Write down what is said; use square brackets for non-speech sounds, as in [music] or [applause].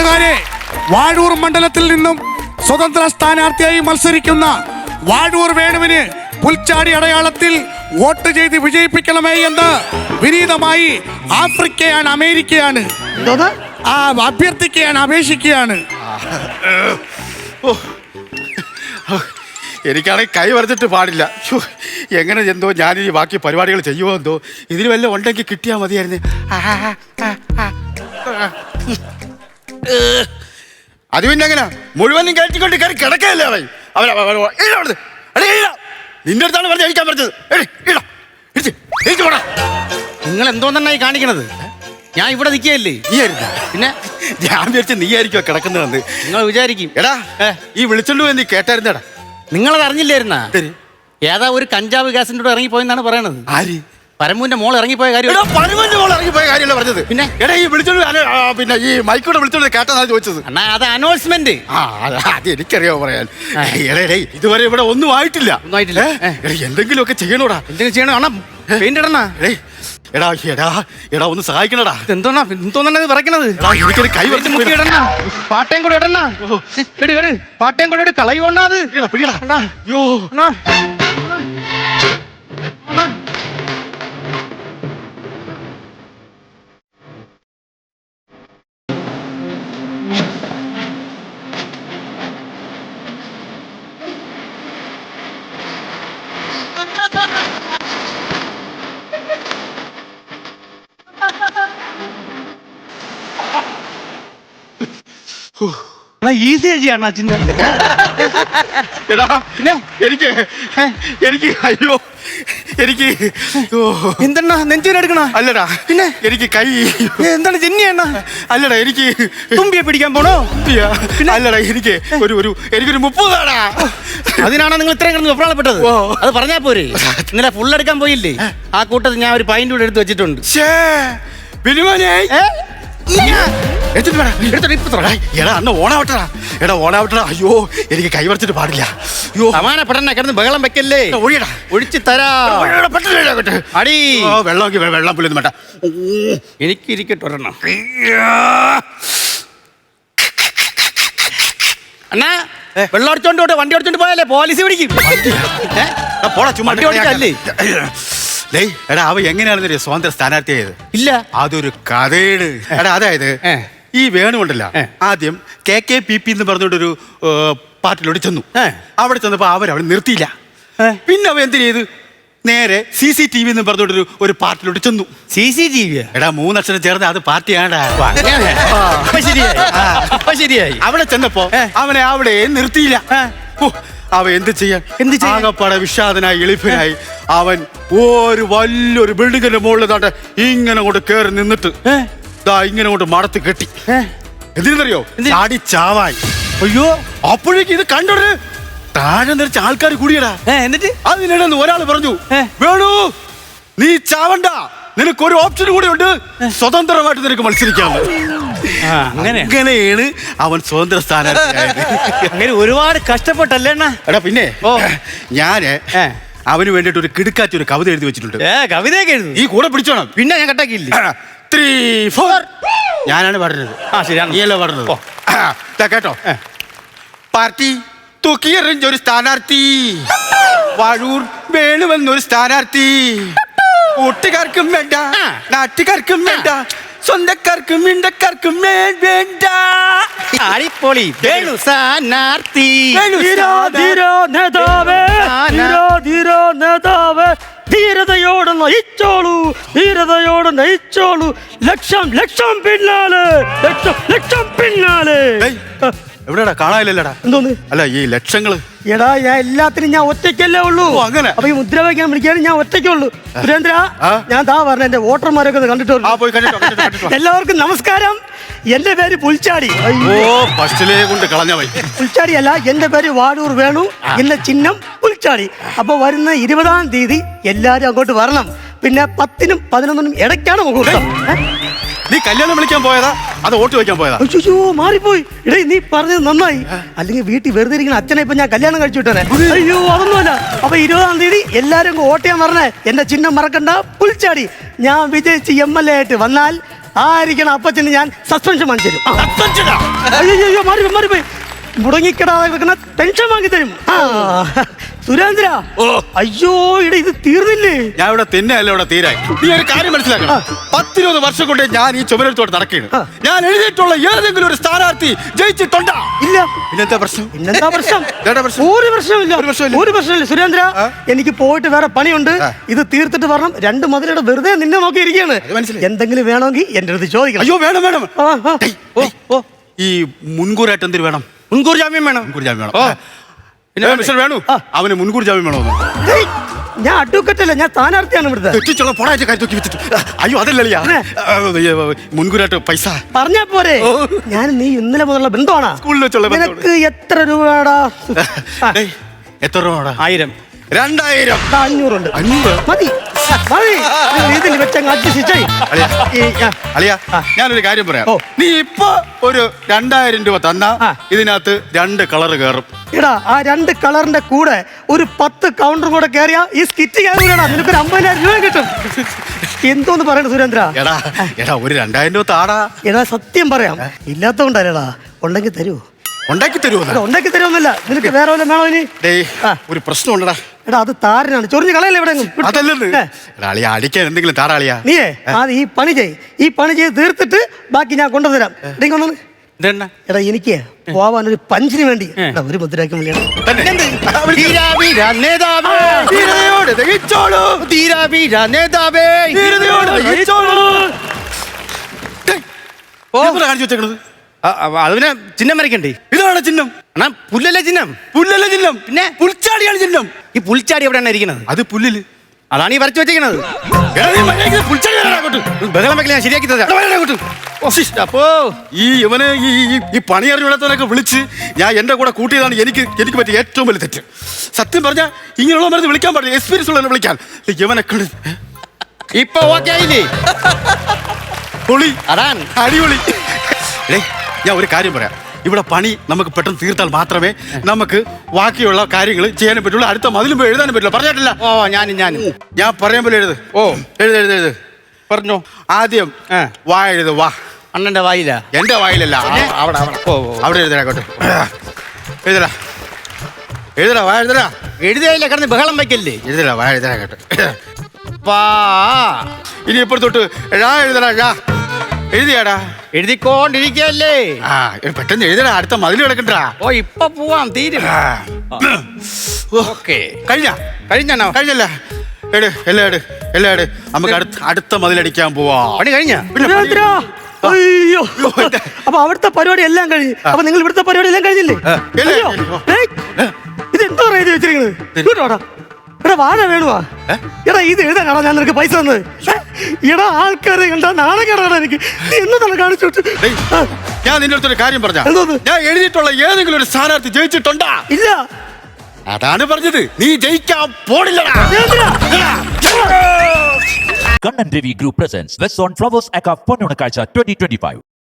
നാട്ടുകാരെ വാഴൂർ മണ്ഡലത്തിൽ നിന്നും സ്വതന്ത്ര സ്ഥാനാർത്ഥിയായി മത്സരിക്കുന്ന വാഴൂർ വേണുവിന് പുൽച്ചാടി അടയാളത്തിൽ വോട്ട് ചെയ്ത് വിജയിപ്പിക്കണമേ എന്ന് വിനീതമായി ആഫ്രിക്കയാണ് അമേരിക്കയാണ് ആ അഭ്യർത്ഥിക്കുകയാണ് അപേക്ഷിക്കുകയാണ്. എനിക്കാണെങ്കിൽ കൈ വരച്ചിട്ട് പാടില്ല എങ്ങനെ എന്തോ ഞാൻ ഈ ബാക്കി പരിപാടികൾ ചെയ്യുമോ എന്തോ ഇതിന് വല്ല ഉണ്ടെങ്കിൽ കിട്ടിയാൽ മതിയായിരുന്നു. അത് പിന്നെ എങ്ങനെ? മുഴുവനും കയറ്റിക്കൊണ്ട് കയറി അവൻ? അവൻ അവിടുന്ന്. നിന്റെ അടുത്താണ് പറഞ്ഞ് കഴിക്കാൻ. നിങ്ങൾ എന്തോന്നായി കാണിക്കണത്? ഞാൻ ഇവിടെ നിൽക്കുകയല്ലേ? നീ ആയിരുന്ന പിന്നെ? ഞാൻ വിചാരിച്ച നീ ആയിരിക്കും കിടക്കുന്നതെന്ന്. നിങ്ങൾ വിചാരിക്കും. എടാ ഈ വിളിച്ചുള്ളൂ എന്ന് നീ കേട്ടായിരുന്നടാ. നിങ്ങളത് അറിഞ്ഞില്ലായിരുന്ന. ഏതാ ഒരു കഞ്ചാവ് ഗ്യാസിന്റെ കൂടെ ഇറങ്ങിപ്പോയെന്നാണ് പറയണത്? ആര്? പരമുവിന്റെ മോൾ ഇറങ്ങിപ്പോയ കാര്യം എടാ പരുവന്റെ മോൾ ഇറങ്ങിപ്പോയ കാര്യമല്ല പറഞ്ഞത്? പിന്നെ? എടാ ഈ വിളിച്ചോണ്ട് അല്ല, ആ, പിന്നെ ഈ മൈക്കൂടെ വിളിച്ചോണ്ട് കേട്ടതാണ് ചോദിച്ചത്. അണ്ണാ അത് അനൗൺസ്മെന്റ് ആ അത് അത് എനിക്കറിയാമോ പറയാൻ. എടേ എടേ ഇതുവരെ ഇവിടെ ഒന്നും ആയിട്ടില്ല. ഒന്നും ആയിട്ടില്ല. ഏ? എടാ, എന്തെങ്കിലുമൊക്കെ ചെയ്യണോടാ. എന്തെങ്കിലും ചെയ്യണം? അണ്ണാ പെയിന്റ് ഇടണ? എടേ എടാ എടാ എടാ ഒന്ന് സഹായിക്കണടാ. എന്തോന്നാ എന്തോന്നാണ് ഇത് പറയണത്? എടാ എനിക്കൊരു കൈ വെച്ച് മുക്കി ഇടണ? പാട്ടയും കൂടെ ഇടണ? എടി എടി പാട്ടയും കൂടെ ഇട്ട് കളയുവണ്ണാ അത്. പിടിയടാ. യോ അണ്ണാ. ഈസി ചെയ്യണ ചിന്ന എടാ എനിക്ക് എനിക്ക് അയ്യോ എനിക്ക് എന്തെണ്ണ? എടുക്കണ? അല്ലടാ പിന്നെ? എനിക്ക് കൈ എന്താണ് ജെന്നിയണ്ണ അല്ലടാ എനിക്ക് തുമ്പിയെ പിടിക്കാൻ പോണോ? പിന്നെ? അല്ലടാ എനിക്ക് ഒരു ഒരു എനിക്കൊരു മുപ്പതാടാ. അതിനാണോ നിങ്ങൾ ഇത്രയും കിടന്ന് വെപ്രാളപ്പെട്ടത്? ഓ. അത് പറഞ്ഞാ പോരെ. ഇന്നലെ ഫുൾ എടുക്കാൻ പോയില്ലേ? ആ കൂട്ടത്തിൽ ഞാൻ ഒരു പൈന്റ് കൂടെ എടുത്ത് വെച്ചിട്ടുണ്ട്. ബിനുമോനെ എടുത്തിട്ട് വേണം എടുത്തോട്ടെ, ഇപ്പൊ തുറ. എടാ അന്ന് ഓണാവട്ടടാ. എടാ ഓണാവട്ടടാ. അയ്യോ എനിക്ക് കൈവറച്ചിട്ട് പാടില്ല. അയ്യോ. സമാനപ്പെടണ കിടന്ന് ബഹളം വെക്കല്ലേ? ഒഴിയടാ. ഒഴിച്ചു തരാ. പെട്ടെന്ന് അടി. വെള്ളം വെള്ളം പുല്ലൊന്നും വേണ്ട എനിക്ക് ഇരിക്കട്ടെ ഒരെണ്ണം അണ്ണാ വെള്ളം അടിച്ചോണ്ട് വണ്ടി അടിച്ചോണ്ട് പോയാലേ പോലീസ് പിടിക്കും. പോടാ ചുമ്മാ വണ്ടി ഡേയ് എടാ അവ എങ്ങനെയാണെന്ന് സ്വതന്ത്ര സ്ഥാനാർത്ഥിയായത്. ഇല്ല. അതൊരു കഥയുടെ എടാ അതായത്. ഈ വേണുണ്ടല്ല. ആദ്യം കെ കെ പി പി എന്ന് പറഞ്ഞിട്ടൊരു പാർട്ടിയിലോട്ട് ചെന്നു. അവിടെ ചെന്നപ്പോ അവരവിടെ നിർത്തിയില്ല. പിന്നെ അവ എന്ത് ചെയ്തു? നേരെ സി സി ടി വി എന്ന് പറഞ്ഞിട്ടൊരു ഒരു പാർട്ടിയിലോട്ട് ചെന്നു. സി സി ടി വി എടാ മൂന്നക്ഷരം ചേർന്ന് അത് പാർട്ടിയാണ് ശരിയായി. അവിടെ ചെന്നപ്പോ. അവനെ അവിടെ നിർത്തിയില്ല. അവൻ എന്ത് ചെയ്യാൻ? എന്ത് ചെയ്യാൻ? ആകപ്പാടെ വിഷാദനായി എളിപ്പനായി. അവൻ ഒരു വലിയൊരു ബിൽഡിങ്ങിന്റെ മുകളിൽ താട്ടെ ഇങ്ങനെ കൊണ്ട് കയറി നിന്നിട്ട് ഏ? ദാ ഇങ്ങനെ കൊണ്ട് മടത്ത് കെട്ടി. ഏ? എന്തിനറിയോ എന്തിന്? ചാടി ചാവായി അയ്യോ. അപ്പോഴേക്ക് ഇത് കണ്ടോട്? താഴെ നിറച്ച ആൾക്കാർ കൂടിയടാ. ഏ, എന്നിട്ട്? അതിനിടന്ന് ഒരാൾ പറഞ്ഞു ഏ. വേണു നീ ചാവണ്ട. നിനക്ക് ഒരു ഓപ്ഷൻ കൂടി ഉണ്ട്. സ്വതന്ത്രമായിട്ട് നിനക്ക് മത്സരിക്കാം ആ, അങ്ങനെ. അങ്ങനെയാണ് അവൻ സ്വതന്ത്ര സ്ഥാനാർത്ഥിയായത്. അങ്ങനെ ഒരുപാട് കഷ്ടപ്പെട്ടല്ലേ അണ്ണാ? എടാ പിന്നെ ഓ. ഞാൻ അവന് വേണ്ടിട്ട് ഒരു കിടുക്കാച്ച ഒരു കവിത എഴുതി വെച്ചിട്ടുണ്ട്. ഏ കവിതയൊക്കെ എഴുതും ഈ കൂടെ പിടിച്ചോണം. പിന്നെ ഞാൻ കട്ടാക്കിയില്ലേ? ത്രീ ഫോർ ഞാനാണ് പാടുന്നത്. ആ ശരിയാണ്. നീയല്ലേ പാടുന്നത്? ഓ. കേട്ടോ. പാർട്ടി തൂക്കിയെറിഞ്ഞൊരു സ്ഥാനാർത്ഥി. വഴൂർ വേണുവെന്നൊരു സ്ഥാനാർത്ഥി. കൂട്ടുകാർക്കും വേണ്ട നാട്ടുകാർക്കും വേണ്ട സ്വന്തക്കാർക്കും മിണ്ടക്കാർക്ക് മേൽ വേണ്ട. അടിപൊളി. വേണു സ്ഥാനാർത്ഥി. വേണു ധീരാ ധീരാ നേതാവേ ധീരാ ധീരാ നേതാവേ ധീരതയോടെ നയിച്ചോളൂ. ധീരതയോടെ നയിച്ചോളൂ. ലക്ഷം ലക്ഷം പിന്നാലെ. ലക്ഷം ലക്ഷം പിന്നാലെ. എവിടെടാ? കാണാനില്ലല്ലടാ. എന്തോന്ന്? അല്ല ഈ ലക്ഷങ്ങൾ. എടാ ഞാൻ എല്ലാത്തിനും ഞാൻ ഒറ്റയ്ക്കല്ലേ ഉള്ളൂ. ഓ, അങ്ങനെ. അപ്പൊ ഈ മുദ്ര വയ്ക്കാൻ വിളിക്കാനും ഞാൻ ഒറ്റയ്ക്കുള്ളൂ സുരേന്ദ്ര ആ? ഞാൻ താ പറഞ്ഞ എന്റെ വോട്ടർമാരൊക്കെ ഒന്ന് കണ്ടിട്ട് ആ പോയി കണ്ടിട്ടോ കണ്ടിട്ടോ, കണ്ടിട്ടോ. എല്ലാവർക്കും നമസ്കാരം. എന്റെ പേര് പുൽച്ചാടി. ഓ ഫസ്റ്റിലേ കൊണ്ട് പുൽച്ചാടി അല്ല എന്റെ പേര് വാടൂർ വേണു എന്റെ ചിഹ്നം പുൽച്ചാടി. അപ്പൊ വരുന്ന ഇരുപതാം തീയതി എല്ലാരും അങ്ങോട്ട് വരണം. പിന്നെ പത്തിനും പതിനൊന്നിനും ഇടയ്ക്കാണ് മുഹൂർത്തം. ഏ? നീ കല്യാണം വിളിക്കാൻ പോയതാ? അത് ഓട്ടി വയ്ക്കാൻ പോയതാ. അയ്യോ മാറിപ്പോയി. ഇടേ നീ പറഞ്ഞത് നന്നായി. അല്ലെങ്കിൽ വീട്ടിൽ വെറുതെ ഇരിക്കുന്ന അച്ഛനെ ഇപ്പൊ ഞാൻ കല്യാണം കഴിച്ചു വിട്ടേ അയ്യോ അതൊന്നുമല്ല. അപ്പൊ ഇരുപതാം തീയതി എല്ലാരും വോട്ട് ചെയ്യാൻ പറഞ്ഞേ. എന്റെ ചിഹ്നം മറക്കണ്ട പുൽച്ചാടി. ഞാൻ വിജയിച്ച് എം എൽ എ ആയിട്ട് വന്നാൽ ആയിരിക്കണം അപ്പച്ചന് ഞാൻ സസ്പെൻഷൻ വാങ്ങിച്ചു തരും. അയ്യോ മാറിപ്പോയി മുടങ്ങിക്കിടാതെ കിടക്കുന്ന പെൻഷൻ വാങ്ങി തരും. സുരേന്ദ്ര. ഓ. അയ്യോ ഇട ഇത് തീർന്നില്ലേ? ഞാൻ ഇവിടെ തിന്നല്ല ഇവിടെ തീരായി. നീ ഒരു കാര്യം മനസ്സിലാക്കണം. പത്തിരുപത് വർഷം കൊണ്ട് ഞാൻ ഈ ചുമരെടുത്തോട്ട് നടക്കുകയാണ്. ഞാൻ എഴുതിയിട്ടുള്ള ഏതെങ്കിലും ഒരു സ്ഥാനാർത്ഥി ജയിച്ചിട്ടുണ്ടോ? ഇല്ല. ഇന്നത്തെ പ്രശ്നം? പിന്നെന്താ പ്രശ്നം? [laughs] പ്രശ്നം? ഒരു പ്രശ്നമില്ല ഒരു പ്രശ്നമില്ല. ഒരു പ്രശ്നമില്ല സുരേന്ദ്ര ആ? എനിക്ക് പോയിട്ട് വേറെ പണിയുണ്ട്. ഇത് തീർത്തിട്ട് വരണം. രണ്ട് മതിലയുടെ വെറുതെ നിന്നെ നോക്കിയിരിക്കുകയാണ്. അത് മനസ്സിലായി. എന്തെങ്കിലും വേണമെങ്കിൽ എന്റെ അടുത്ത് ചോദിക്കണം. അയ്യോ വേണം വേണം. ആ, ആ. ഡേയ്, ഡേയ്. ഈ മുൻകൂറായിട്ട് എന്തിനു വേണം? മുൻകൂർ ജാമ്യം വേണം. മുൻകൂർ ജാമ്യം വേണം. ഓ. മിസ്റ്റർ വേണു. അവന് മുൻകൂർ ജാമ്യം വേണോ ഞാൻ അഡ്വക്കറ്റല്ല ഞാൻ സ്ഥാനാർത്ഥിയാണ് ഇവിടുത്തെ. തെറ്റിച്ചുള്ള പൊടായിട്ട് കാര്യം തൂക്കി വെച്ചിട്ട് അയ്യോ അതല്ലല്ലയാ മുൻകൂരായിട്ട് പൈസ. പറഞ്ഞാ പോരെ. ഞാൻ നീ ഇന്നലെ മുതലുള്ള ബന്ധമാണ് സ്കൂളിൽ വെച്ചുള്ള. നിനക്ക് എത്ര രൂപടാ എത്ര രൂപടാ ആയിരം. രണ്ടായിരം. അഞ്ഞൂറുണ്ട്. അഞ്ഞൂറ്? മതി. മതി. ഇതിൽ വെച്ചങ്ങ് അഡ്ജസ്റ്റ്. അളിയാ. ഞാനൊരു കാര്യം പറയാം. നീ ഇപ്പൊ ഒരു രണ്ടായിരം രൂപ തന്നാ. ഇതിനകത്ത് രണ്ട് കളർ കയറും എടാ ആ രണ്ട് കളറിന്റെ കൂടെ ഒരു പത്ത് കൗണ്ടറും കൂടെ കയറിയാ ഈ സ്കിറ്റ് കയറിയാടാ നിനക്കൊരു അമ്പതിനായിരം രൂപ കിട്ടും. എന്തോന്ന് പറയണ സുരേന്ദ്ര? എടാ എടാ ഒരു രണ്ടായിരം രൂപ താടാ. എടാ സത്യം പറയാം. ഇല്ലാത്തോണ്ടല്ലേടാ ഉണ്ടെങ്കിൽ തരൂ. ഉണ്ടാക്കി തരുമോ ഉണ്ടാക്കി തരുമെന്നല്ല നിനക്ക് വേറെ വല്ല വേണോ ഇനി? ഒരു പ്രശ്നം ഉണ്ടടാ. എടാ അത് താരനാണ്. ചൊറിഞ്ഞ് കളയല്ലേ എവിടെ അടിക്കാൻ എന്തെങ്കിലും നീയേ അത് ഈ പണി ചെയ് ഈ പണി ചെയ്ത് തീർത്തിട്ട് ബാക്കി ഞാൻ കൊണ്ടുവരാം എടീ ഇതെണ്ണ എടാ എനിക്ക് പോവാൻ ഒരു പഞ്ചിന് വേണ്ടി. എടാ, ഒരു മുദ്രാക്കും വിളിയാണ് തന്നെ. ധീരാ വീര നേതാവേ. ധീരതയോടെ ദഹിച്ചോളൂ. ധീരാ വീര നേതാവേ. ധീരതയോടെ ദഹിച്ചോളൂ. ഡേയ്, ഓ. ഇതെന്താ കാണിച്ചു വെച്ചേക്കണത്? ആ, ആ, അതിന് ചിഹ്നം വരയ്ക്കണ്ടേ? ഇതാണ് ചിഹ്നം. അണ്ണാ പുല്ലല്ലേ ചിഹ്നം? പുല്ലല്ല ചിഹ്നം. പിന്നെ? പുൽച്ചാടിയാണ് ചിഹ്നം. ഈ പുൽച്ചാടി എവിടെയാണ് ഇരിക്കുന്നത്? അത് പുല്ലിൽ. അതാണ് ഈ വരച്ചു വെച്ചിരിക്കുന്നത് പുൽച്ചാടി വരാൻ അങ്ങോട്ട്. ബഹളം വെക്കല ഞാൻ ശരിയാക്കി തരാം. എടാ, വരാൻ അങ്ങോട്ട്. അപ്പോ ഈ ഇവനെ ഈ ഈ- പണി വിളിച്ച് ഞാൻ എന്റെ കൂടെ കൂട്ടിയതാണ് എനിക്ക് എനിക്ക് പറ്റിയ ഏറ്റവും വലിയ തെറ്റ്. സത്യം പറഞ്ഞാൽ ഇങ്ങനെയുള്ള മരുന്ന് വിളിക്കാൻ പാടില്ല. എക്സ്പീരിയൻസ് ഉള്ളവനെ വിളിക്കാൻ. ഇവനെ കണ്ട്. ഇപ്പൊ ഓക്കെ ആയില്ലേ? പൊളി. അടിപൊളി. ഞാൻ ഒരു കാര്യം പറയാം. ഇവിടെ പണി നമുക്ക് പെട്ടെന്ന് തീർത്താൽ മാത്രമേ നമുക്ക് ബാക്കിയുള്ള കാര്യങ്ങൾ ചെയ്യാനും പറ്റുള്ളൂ. അടുത്ത മതിലും എഴുതാനും പറ്റില്ല. പറഞ്ഞിട്ടില്ല. ഓ ഞാൻ ഞാൻ ഞാൻ പറയാൻ പോലെ എഴുത്. ഓ. എഴുത് എഴുത് എഴുത്. പറഞ്ഞോ. ആദ്യം വാ എഴുത് വാ. അണ്ണന്റെ വായില? എന്റെ വായിലല്ല. അവിടെ അവിടെ. അവിടെ എഴുതരാ കേട്ടോ എഴുതരാ എഴുതരാ വാ എഴുതരാ എഴുതിയായില്ല കിടന്ന് ബഹളം വയ്ക്കല്ലേ? എഴുതരാ വാ എഴുതരാ കേട്ടോ പാ. ഇനി ഇപ്പുറത്തോട്ട് എഴാ എഴുതരാ എഴാ. എഴുതിയാടാ. എഴുതിക്കോണ്ടിരിക്കല്ലേ? ആ പെട്ടെന്ന് എഴുതടാ അടുത്ത മതിൽ കിടക്കണ്ടാ. ഓ ഇപ്പൊ പോവാം തീരും. ഓക്കെ. കഴിഞ്ഞ? കഴിഞ്ഞാണോ? കഴിഞ്ഞല്ല. എട് എല്ലാം എട് എല്ലാം എട്. നമുക്ക് അടുത്ത അടുത്ത മതിലടിക്കാൻ പോവാ. പണി കഴിഞ്ഞ? സുരേന്ദ്ര അയ്യോ? അപ്പൊ അവിടുത്തെ പരിപാടി എല്ലാം കഴിഞ്ഞു. അപ്പൊ നിങ്ങൾ ഇവിടുത്തെ പരിപാടി എല്ലാം കഴിഞ്ഞില്ലേ. അയ്യോ, ഇത് എന്താ എഴുതി വെച്ചിരിക്കുന്നത് എടാ വാഴ വേണുവാ. എടാ ഇത് എഴുതാനാടാ ഞാൻ നിനക്ക് പൈസ തന്നത്. എടാ ആൾക്കാരെ കണ്ടാ നാളെ കേടാടാ എനിക്ക്. നീ എന്നതാണ് കാണിച്ചു? ഞാൻ നിന്റെ അടുത്തൊരു കാര്യം പറഞ്ഞ. ഞാൻ എഴുതിയിട്ടുള്ള ഏതെങ്കിലും ഒരു സ്ഥാനാർത്ഥി ജയിച്ചിട്ടുണ്ടാ? ഇല്ല. അതാണ് പറഞ്ഞത്. നീ ജയിക്കാൻ പോണില്ലടാ. Surendra Kannan Devi Group presents West on Flowers Aka Ponunakacha 2025.